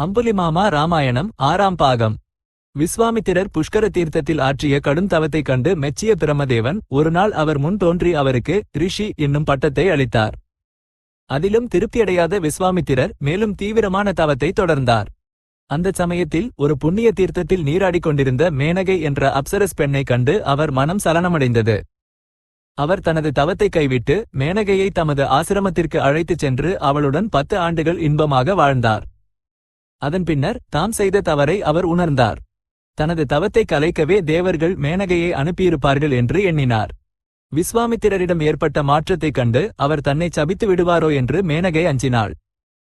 அம்புலிமாமா ராமாயணம் ஆறாம் பாகம். விஸ்வாமித்திரர் புஷ்கர தீர்த்தத்தில் ஆற்றிய கடும் தவத்தைக் கண்டு மெச்சிய பிரமதேவன் ஒருநாள் அவர் முன் தோன்றி அவருக்கு ரிஷி என்னும் பட்டத்தை அளித்தார். அதிலும் திருப்தியடையாத விஸ்வாமித்திரர் மேலும் தீவிரமான தவத்தை தொடர்ந்தார். அந்தச் சமயத்தில் ஒரு புண்ணிய தீர்த்தத்தில் நீராடிக் கொண்டிருந்த மேனகை என்ற அப்சரஸ் பெண்ணைக் கண்டு அவர் மனம் சலனமடைந்தது. அவர் தனது தவத்தை கைவிட்டு மேனகையை தமது ஆசிரமத்திற்கு அழைத்துச் சென்று அவளுடன் பத்து ஆண்டுகள் இன்பமாக வாழ்ந்தார். அதன் பின்னர் தாம் செய்த தவறை அவர் உணர்ந்தார். தனது தவத்தை கலைக்கவே தேவர்கள் மேனகையை அனுப்பியிருப்பார்கள் என்று எண்ணினார். விஸ்வாமித்திரரிடம் ஏற்பட்ட மாற்றத்தைக் கண்டு அவர் தன்னை சபித்து விடுவாரோ என்று மேனகை அஞ்சினாள்.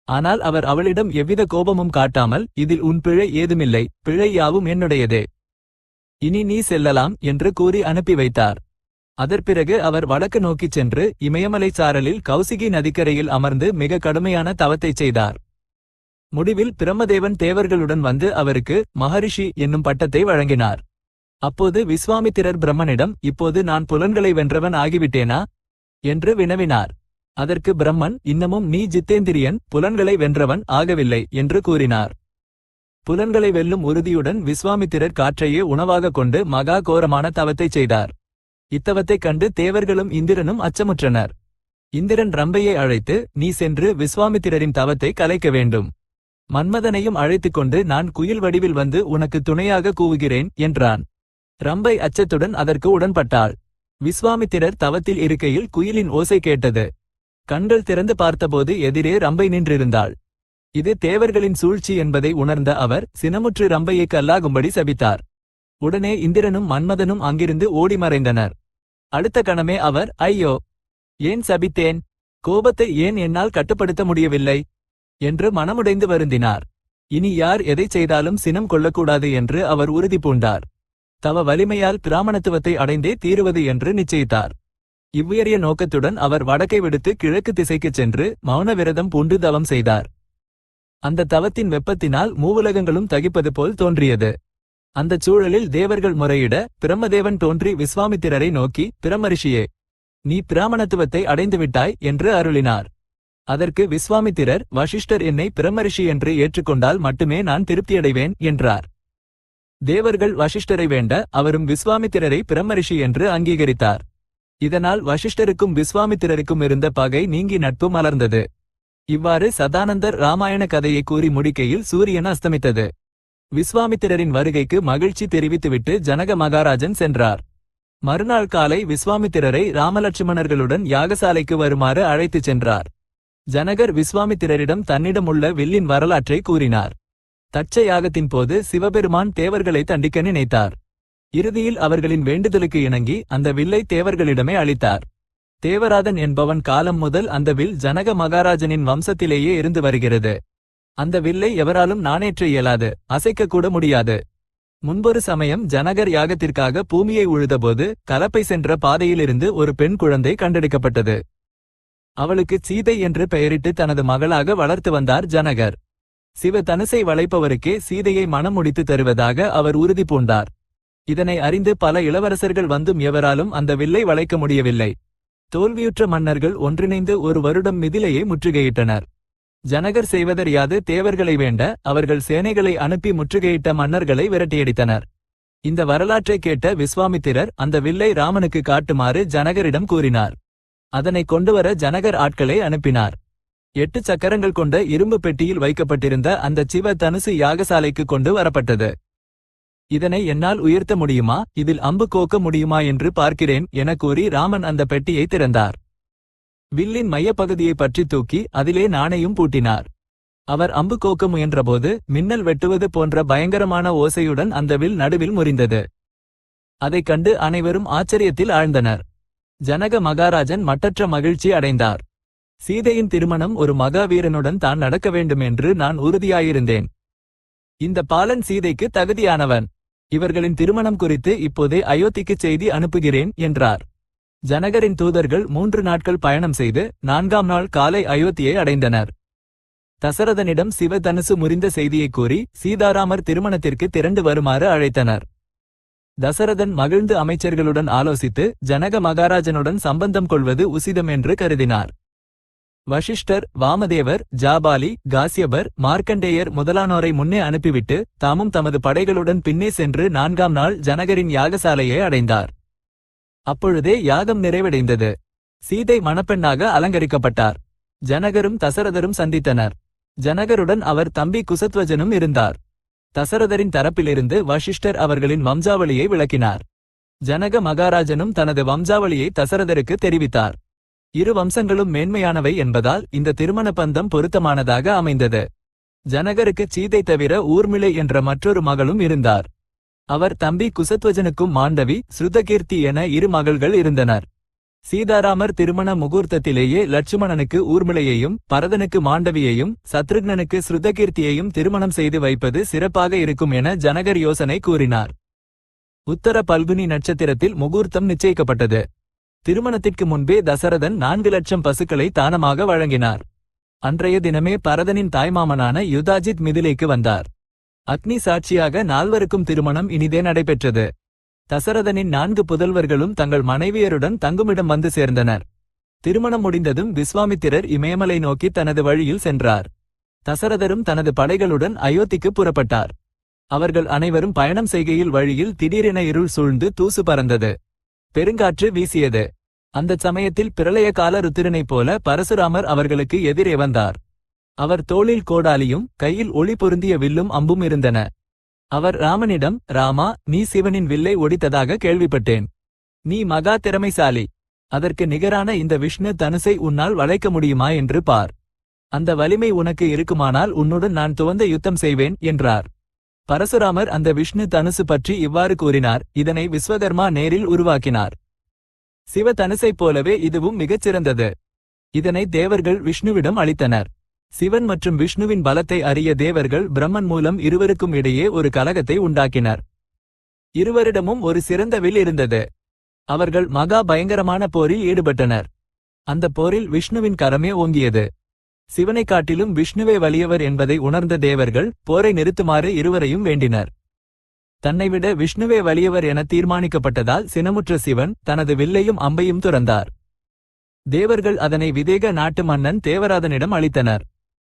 ஆனால் அவர் அவளிடம் எவ்வித கோபமும் காட்டாமல் இதில் உன் பிழை ஏதுமில்லை பிழை யாவும் என்னுடையதே. இனி நீ செல்லலாம் என்று கூறி அனுப்பி வைத்தார். அதற்பிறகு அவர் வடக்கு நோக்கிச் சென்று இமயமலை சாரலில் கௌசிகி நதிக்கரையில் அமர்ந்து மிக கடுமையான தவத்தைச் செய்தார். முடிவில் பிரம்மதேவன் தேவர்களுடன் வந்து அவருக்கு மகரிஷி என்னும் பட்டத்தை வழங்கினார். அப்போது விஸ்வாமித்திரர் பிரம்மனிடம் இப்போது நான் புலன்களை வென்றவன் ஆகிவிட்டேனா? என்று வினவினார். அதற்கு பிரம்மன் இன்னமும் நீ ஜித்தேந்திரியன் புலன்களை வென்றவன் ஆகவில்லை என்று கூறினார். புலன்களை வெல்லும் உறுதியுடன் விஸ்வாமித்திரர் காற்றையே உணவாக கொண்டு மகா கோரமான தவத்தைச் செய்தார். இத்தவத்தைக் கண்டு தேவர்களும் இந்திரனும் அச்சமுற்றனர். இந்திரன் ரம்பையை அழைத்து நீ சென்று விஸ்வாமித்திரரின் தவத்தை கலைக்க வேண்டும். மன்மதனையும் அழைத்துக் கொண்டு நான் குயில் வடிவில் வந்து உனக்கு துணையாக கூவுகிறேன் என்றான். ரம்பை அச்சத்துடன் அதற்கு உடன்பட்டாள். விஸ்வாமித்திரர் தவத்தில் இருக்கையில் குயிலின் ஓசை கேட்டது. கண்கள் திறந்து பார்த்தபோது எதிரே ரம்பை நின்றிருந்தாள். இது தேவர்களின் சூழ்ச்சி என்பதை உணர்ந்த அவர் சினமுற்று ரம்பையை கல்லாகும்படி சபித்தார். உடனே இந்திரனும் மன்மதனும் அங்கிருந்து ஓடி மறைந்தனர். அடுத்த கணமே அவர் ஐயோ! ஏன் சபித்தேன்? கோபத்தை ஏன் என்னால் கட்டுப்படுத்த முடியவில்லை? என்று மனமுடைந்து வருந்தினார். இனி யார் எதைச் செய்தாலும் சினம் கொள்ளக்கூடாது என்று அவர் உறுதி பூண்டார். தவ வலிமையால் பிராமணத்துவத்தை அடைந்தே தீருவது என்று நிச்சயித்தார். இவ்வுயரிய நோக்கத்துடன் அவர் வடக்கை விடுத்து கிழக்கு திசைக்குச் சென்று மௌன விரதம் பூண்டு தவம் செய்தார். அந்த தவத்தின் வெப்பத்தினால் மூவுலகங்களும் தகிப்பது போல் தோன்றியது. அந்தச் சூழலில் தேவர்கள் முறையிட பிரம்மதேவன் தோன்றி விஸ்வாமித்திரரை நோக்கி பிரம்மரிஷியே நீ பிராமணத்துவத்தை அடைந்துவிட்டாய் என்று அருளினார். அதற்கு விஸ்வாமித்திரர் வசிஷ்டர் என்னை பிரம்மரிஷி என்று ஏற்றுக்கொண்டால் மட்டுமே நான் திருப்தியடைவேன் என்றார். தேவர்கள் வசிஷ்டரை வேண்ட அவரும் விஸ்வாமித்திரரை பிரம்மரிஷி என்று அங்கீகரித்தார். இதனால் வசிஷ்டருக்கும் விஸ்வாமித்திரருக்கும் இருந்த பகை நீங்கி நட்பு மலர்ந்தது. இவ்வாறு சதானந்தர் ராமாயண கதையை கூறி முடிக்கையில் சூரியன் அஸ்தமித்தது. விஸ்வாமித்திரரின் வருகைக்கு மகிழ்ச்சி தெரிவித்துவிட்டு ஜனக மகாராஜன் சென்றார். மறுநாள் காலை விஸ்வாமித்திரரை ராமலட்சுமணர்களுடன் யாகசாலைக்கு வருமாறு அழைத்துச் சென்றார். ஜனகர் விஸ்வாமித்திரரிடம் தன்னிடமுள்ள வில்லின் வரலாற்றை கூறினார். தட்ச யாகத்தின் போது சிவபெருமான் தேவர்களை தண்டிக்க நினைத்தார். இறுதியில் அவர்களின் வேண்டுதலுக்கு இணங்கி அந்த வில்லை தேவர்களிடமே அளித்தார். தேவராதன் என்பவன் காலம் முதல் அந்த வில் ஜனக மகாராஜனின் வம்சத்திலேயே இருந்து வருகிறது. அந்த வில்லை எவராலும் நாணேற்ற இயலாது அசைக்கக்கூட முடியாது. முன்பொரு சமயம் ஜனகர் யாகத்திற்காக பூமியை உழுதபோது கலப்பை சென்ற பாதையிலிருந்து ஒரு பெண் குழந்தை கண்டெடுக்கப்பட்டது. அவளுக்கு சீதை என்று பெயரிட்டு தனது மகளாக வளர்த்து வந்தார் ஜனகர். சிவ தனுசை வளைப்பவருக்கே சீதையை மனம் முடித்து தருவதாக அவர் உறுதி பூண்டார். இதனை அறிந்து பல இளவரசர்கள் வந்தும் எவராலும் அந்த வில்லை வளைக்க முடியவில்லை. தோல்வியுற்ற மன்னர்கள் ஒன்றிணைந்து ஒரு வருடம் மிதிலையை முற்றுகையிட்டனர். ஜனகர் செய்வதறியாது தேவர்களை வேண்ட அவர்கள் சேனைகளை அனுப்பி முற்றுகையிட்ட மன்னர்களை விரட்டியடித்தனர். இந்த வரலாற்றை கேட்ட விஸ்வாமித்திரர் அந்த வில்லை ராமனுக்கு காட்டுமாறு ஜனகரிடம் கூறினார். அதனை கொண்டுவர ஜனகர் ஆட்களை அனுப்பினார். எட்டு சக்கரங்கள் கொண்ட இரும்பு பெட்டியில் வைக்கப்பட்டிருந்த அந்த சிவ தனுசு யாகசாலைக்கு கொண்டு வரப்பட்டது. இதனை என்னால் உயர்த்த முடியுமா? இதில் அம்பு கோக்க முடியுமா என்று பார்க்கிறேன் என கூறி ராமன் அந்த பெட்டியை திறந்தார். வில்லின் மையப்பகுதியை பற்றி தூக்கி அதிலே நாணயம் பூட்டினார். அவர் அம்பு கோக்க முயன்றபோது மின்னல் வெட்டுவது போன்ற பயங்கரமான ஓசையுடன் அந்த வில் நடுவில் முறிந்தது. அதைக் கண்டு அனைவரும் ஆச்சரியத்தில் ஆழ்ந்தனர். ஜனக மகாராஜன் மட்டற்ற மகிழ்ச்சி அடைந்தார். சீதையின் திருமணம் ஒரு மகாவீரனுடன் தான் நடக்க வேண்டும் என்று நான் உறுதியாயிருந்தேன். இந்த பாலன் சீதைக்கு தகுதியானவன். இவர்களின் திருமணம் குறித்து இப்போதே அயோத்திக்குச் செய்தி அனுப்புகிறேன் என்றார். ஜனகரின் தூதர்கள் மூன்று நாட்கள் பயணம் செய்து நான்காம் நாள் காலை அயோத்தியை அடைந்தனர். தசரதனிடம் சிவதனுசு முறிந்த செய்தியைக் கூறி சீதாராமர் திருமணத்திற்கு திரண்டு வருமாறு அழைத்தனர். தசரதன் மகிழ்ந்து அமைச்சர்களுடன் ஆலோசித்து ஜனக மகாராஜனுடன் சம்பந்தம் கொள்வது உசிதம் என்று கருதினார். வசிஷ்டர் வாமதேவர் ஜாபாலி காசியபர் மார்க்கண்டேயர் முதலானோரை முன்னே அனுப்பிவிட்டு தாமும் தமது படைகளுடன் பின்னே சென்று நான்காம் நாள் ஜனகரின் யாகசாலையை அடைந்தார். அப்பொழுதே யாகம் நிறைவடைந்தது. சீதை மணப்பெண்ணாக அலங்கரிக்கப்பட்டார். ஜனகரும் தசரதரும் சந்தித்தனர். ஜனகருடன் அவர் தம்பி குசத்வஜனும் இருந்தார். தசரதரின் தரப்பிலிருந்து வசிஷ்டர் அவர்களின் வம்சாவளியை விளக்கினார். ஜனக மகாராஜனும் தனது வம்சாவளியை தசரதருக்கு தெரிவித்தார். இரு வம்சங்களும் மேன்மையானவை என்பதால் இந்த திருமண பந்தம் பொருத்தமானதாக அமைந்தது. ஜனகருக்கு சீதை தவிர ஊர்மிளை என்ற மற்றொரு மகளும் இருந்தார். அவர் தம்பி குசத்வஜனுக்கும் மாண்டவி ஸ்ருதகீர்த்தி என இரு மகள்கள் இருந்தனர். சீதாராமர் திருமண முகூர்த்தத்திலேயே லட்சுமணனுக்கு ஊர்மிளையையும் பரதனுக்கு மாண்டவியையும் சத்ருக்னனுக்கு ஸ்ருதகீர்த்தியையும் திருமணம் செய்து வைப்பது சிறப்பாக இருக்கும் என ஜனகர் யோசனை கூறினார். உத்தர பல்குனி நட்சத்திரத்தில் முகூர்த்தம் நிச்சயிக்கப்பட்டது. திருமணத்திற்கு முன்பே தசரதன் நான்கு லட்சம் பசுக்களை தானமாக வழங்கினார். அன்றைய தினமே பரதனின் தாய்மாமனான யுதாஜித் மிதிலைக்கு வந்தார். அக்னி சாட்சியாக நால்வருக்கும் திருமணம் இனிதே நடைபெற்றது. தசரதனின் நான்கு புதல்வர்களும் தங்கள் மனைவியருடன் தங்குமிடம் வந்து சேர்ந்தனர். திருமணம் முடிந்ததும் விஸ்வாமித்திரர் இமயமலை நோக்கி தனது வழியில் சென்றார். தசரதரும் தனது படைகளுடன் அயோத்திக்கு புறப்பட்டார். அவர்கள் அனைவரும் பயணம் செய்கையில் வழியில் திடீரென இருள் சூழ்ந்து தூசு பறந்தது. பெருங்காற்று வீசியது. அந்தச் சமயத்தில் பிரளய கால ருத்திரனைப் போல பரசுராமர் அவர்களுக்கு எதிரே வந்தார். அவர் தோளில் கோடாலியும் கையில் ஒளி பொருந்திய வில்லும் அம்பும் இருந்தன. அவர் ராமனிடம் ராமா நீ சிவனின் வில்லை ஒடித்ததாக கேள்விப்பட்டேன். நீ மகா திறமைசாலி. அதற்கு நிகரான இந்த விஷ்ணு தனுசை உன்னால் வளைக்க முடியுமா என்று பார். அந்த வலிமை உனக்கு இருக்குமானால் உன்னுடன் நான் துவந்த யுத்தம் செய்வேன் என்றார். பரசுராமர் அந்த விஷ்ணு தனுசு பற்றி இவ்வாறு கூறினார். இதனை விஸ்வகர்மா நேரில் உருவாக்கினார். சிவ தனுசைப் போலவே இதுவும் மிகச்சிறந்தது. இதனை தேவர்கள் விஷ்ணுவிடம் அளித்தனர். சிவன் மற்றும் விஷ்ணுவின் பலத்தை அறிய தேவர்கள் பிரம்மன் மூலம் இருவருக்கும் இடையே ஒரு கலகத்தை உண்டாக்கினர். இருவரிடமும் ஒரு சிறந்த வில் இருந்தது. அவர்கள் மகா பயங்கரமான போரில் ஈடுபட்டனர். அந்த போரில் விஷ்ணுவின் கரமே ஓங்கியது. சிவனைக் காட்டிலும் விஷ்ணுவே வலியவர் என்பதை உணர்ந்த தேவர்கள் போரை நிறுத்துமாறு இருவரையும் வேண்டினர். தன்னைவிட விஷ்ணுவே வலியவர் என தீர்மானிக்கப்பட்டதால் சினமுற்ற சிவன் தனது வில்லையும் அம்பையும் துறந்தார். தேவர்கள் அதனை விதேக நாட்டு மன்னன் தேவராதனிடம் அளித்தனர்.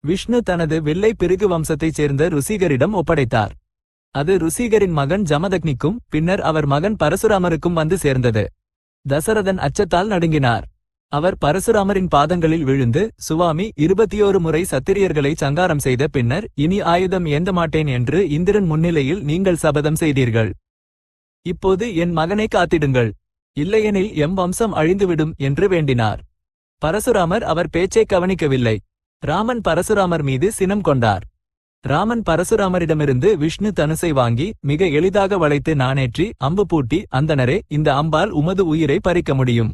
விஷ்ணு தனது வில்லை பிருகு வம்சத்தைச் சேர்ந்த ருசிகரிடம் ஒப்படைத்தார். அது ருசிகரின் மகன் ஜமதக்னிக்கும் பின்னர் அவர் மகன் பரசுராமருக்கும் வந்து சேர்ந்தது. தசரதன் அச்சத்தால் நடுங்கினார். அவர் பரசுராமரின் பாதங்களில் விழுந்து சுவாமி இருபத்தியோரு முறை சத்திரியர்களை சங்காரம் செய்த பின்னர் இனி ஆயுதம் ஏந்த மாட்டேன் என்று இந்திரன் முன்னிலையில் நீங்கள் சபதம் செய்தீர்கள். இப்போது என் மகனை காத்திடுங்கள். இல்லையெனில் எம் வம்சம் அழிந்துவிடும் என்று வேண்டினார். பரசுராமர் அவர் பேச்சை கவனிக்கவில்லை. ராமன் பரசுராமர் மீது சினம் கொண்டார். ராமன் பரசுராமரிடமிருந்து விஷ்ணு தனுசை வாங்கி மிக எளிதாக வளைத்து நானேற்றி அம்பு பூட்டி அந்தனரே இந்த அம்பால் உமது உயிரை பறிக்க முடியும்.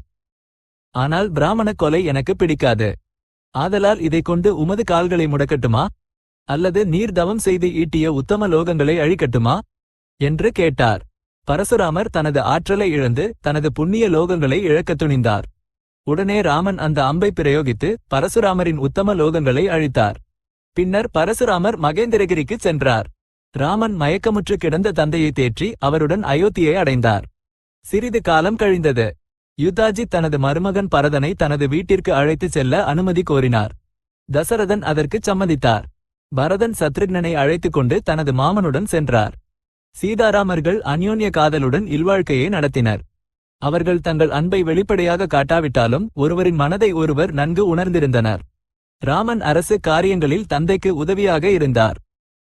ஆனால் பிராமண கொலை எனக்கு பிடிக்காது. ஆதலால் இதைக் கொண்டு உமது கால்களை முடக்கட்டுமா? அல்லது நீர் தவம் செய்து ஈட்டிய உத்தம லோகங்களை அழிக்கட்டுமா? என்று கேட்டார். பரசுராமர் தனது ஆற்றலை இழந்து தனது புண்ணிய லோகங்களை இழக்கத் துணிந்தார். உடனே ராமன் அந்த அம்பை பிரயோகித்து பரசுராமரின் உத்தம லோகங்களை அழித்தார். பின்னர் பரசுராமர் மகேந்திரகிரிக்கு சென்றார். ராமன் மயக்கமுற்று கிடந்த தந்தையை தேற்றி அவருடன் அயோத்தியை அடைந்தார். சிறிது காலம் கழிந்தது. யுதாஜி தனது மருமகன் பரதனை தனது வீட்டிற்கு அழைத்துச் செல்ல அனுமதி கோரினார். தசரதன் அதற்குச் சம்மதித்தார். பரதன் சத்ருக்னனை அழைத்துக் கொண்டு தனது மாமனுடன் சென்றார். சீதாராமர்கள் அந்யோன்ய காதலுடன் இல்வாழ்க்கையை நடத்தினர். அவர்கள் தங்கள் அன்பை வெளிப்படையாக காட்டாவிட்டாலும் ஒருவரின் மனதை ஒருவர் நன்கு உணர்ந்திருந்தனர். ராமன் அரசு காரியங்களில் தந்தைக்கு உதவியாக இருந்தார்.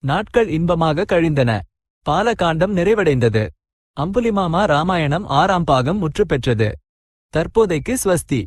நாட்கள் இன்பமாக கழிந்தன. பாலகாண்டம் நிறைவடைந்தது. அம்புலிமாமா ராமாயணம் ஆறாம் பாகம் முற்று பெற்றது தற்போதைக்கு ஸ்வஸ்தி.